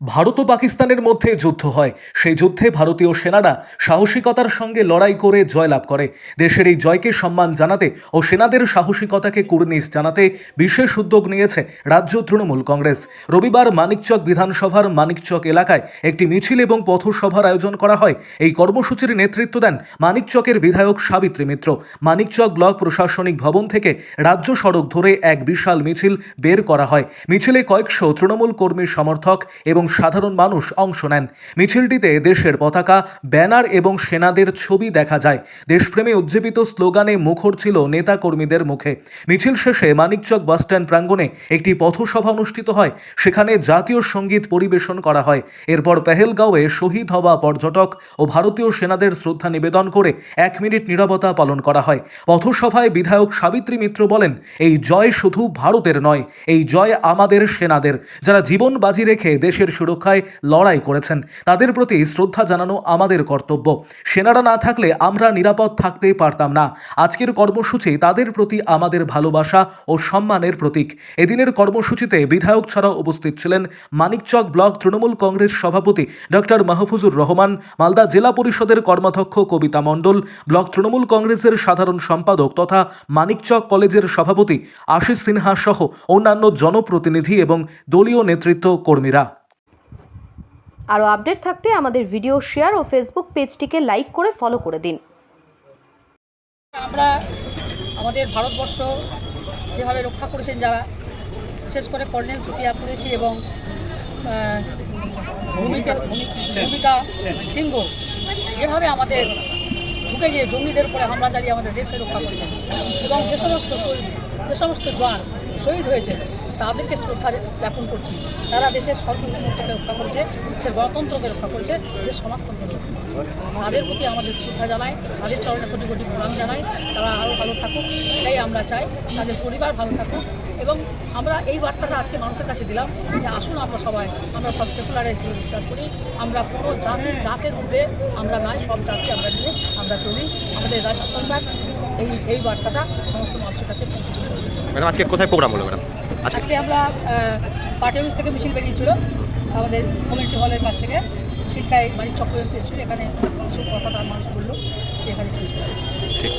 ভারত ও পাকিস্তানের মধ্যে যুদ্ধ হয়। সেই যুদ্ধে ভারতীয় সেনারা সাহসিকতার সঙ্গে লড়াই করে জয়লাভ করে। দেশের এই জয়কে সম্মান জানাতে ও সেনাদের সাহসিকতাকে কুর্নিশ জানাতে বিশেষ উদ্যোগ নিয়েছে রাজ্য তৃণমূল কংগ্রেস। রবিবার মানিকচক বিধানসভার মানিকচক এলাকায় একটি মিছিল এবং পথসভার আয়োজন করা হয়। এই কর্মসূচির নেতৃত্ব দেন মানিকচকের বিধায়ক সাবিত্রী মিত্র। মানিকচক ব্লক প্রশাসনিক ভবন থেকে রাজ্য সড়ক ধরে এক বিশাল মিছিল বের করা হয়। মিছিলে কয়েকশো তৃণমূল কর্মীর সমর্থক এবং সাধারণ মানুষ অংশ নেন। মিছিলটিতে দেশের পতাকা, ব্যানার এবং সেনাদের ছবি দেখা যায়। দেশপ্রেমে উজ্জীবিত স্লোগানে মুখর ছিল নেতা কর্মীদের মুখে। মিছিল শেষে মানিকচক বাসস্ট্যান্ড প্রাঙ্গণে একটি পথসভা অনুষ্ঠিত হয়। সেখানে জাতীয় সংগীত পরিবেশন করা হয়। এরপর পেহেলগাঁওয়ে শহীদ হওয়া পর্যটক ও ভারতীয় সেনাদের শ্রদ্ধা নিবেদন করে এক মিনিট নীরবতা পালন করা হয়। পথসভায় বিধায়ক সাবিত্রী মিত্র বলেন, এই জয় শুধু ভারতের নয়, এই জয় আমাদের সেনাদের। যারা জীবন বাজি রেখে দেশের সুরক্ষায় লড়াই করেছেন। তাদের প্রতি শ্রদ্ধা জানানো আমাদের কর্তব্য। সেনারা না থাকলে আমরা নিরাপদ থাকতে পারতাম না। আজকের কর্মসূচি তাদের প্রতি আমাদের ভালোবাসা ও সম্মানের প্রতীক। এদিনের কর্মসূচিতে বিধায়ক ছাড়াও উপস্থিত ছিলেন মানিকচক ব্লক তৃণমূল কংগ্রেস সভাপতি ডক্টর মাহফুজুর রহমান, মালদা জেলা পরিষদের কর্মাধ্যক্ষ কবিতা মণ্ডল, ব্লক তৃণমূল কংগ্রেসের সাধারণ সম্পাদক তথা মানিকচক কলেজের সভাপতি আশিস সিনহা সহ অন্যান্য জনপ্রতিনিধি এবং দলীয় নেতৃত্ব কর্মীরা। আরও আপডেট থাকতে আমাদের ভিডিও শেয়ার ও ফেসবুক পেজটিকে লাইক করে ফলো করে দিন। আমরা আমাদের ভারতবর্ষ যেভাবে রক্ষা করেছেন যারা, বিশেষ করে কর্নেল সুপিয়া কুরেশি এবং ভূমিকা ভূমিকা সিংহ, যেভাবে আমাদের ঢুকে গিয়ে জঙ্গিদের উপরে হামলা চালিয়ে আমাদের দেশে রক্ষা করেছেন এবং যে সমস্ত শহীদ, যে সমস্ত জওয়ান শহীদ হয়েছে তাদেরকে শ্রদ্ধা জ্ঞাপন করছি। তারা দেশের সর্বভৌমত্বকে রক্ষা করেছে দেশের গণতন্ত্রকে রক্ষা করেছে দেশের সমাজতন্ত্রকে তাদের প্রতি আমাদের শ্রদ্ধা জানাই, তাদের চরণে কোটি কোটি প্রণাম জানাই, তারা আরও ভালো থাকুক, এটাই আমরা চাই, তাদের পরিবার ভালো থাকুক। এবং আমরা এই বার্তাটা আজকে মানুষের কাছে দিলাম যে আসুন আমরা সবাই, আমরা সব সেকুলারে বিশ্বাস করি, আমরা কোনো জাতির জাতের মধ্যে আমরা নাই সব জাতি আমরা নিয়ে আমরা চলি। আমাদের রাজ্য সরকার এই এই বার্তাটা সমস্ত মানুষের কাছে পৌঁছে। ম্যাডাম আজকে কোথায় প্রোগ্রাম হলো ম্যাডাম? আজকে আমরা পার্টি অফিস থেকে মিছিল বেরিয়েছিল আমাদের কমিউনিটি হলের কাছ থেকে। মিছিলটাই বাড়ির চক্র এসেছিল এখানে কথাটা মানুষ বলল সেখানে শেষ ঠিক।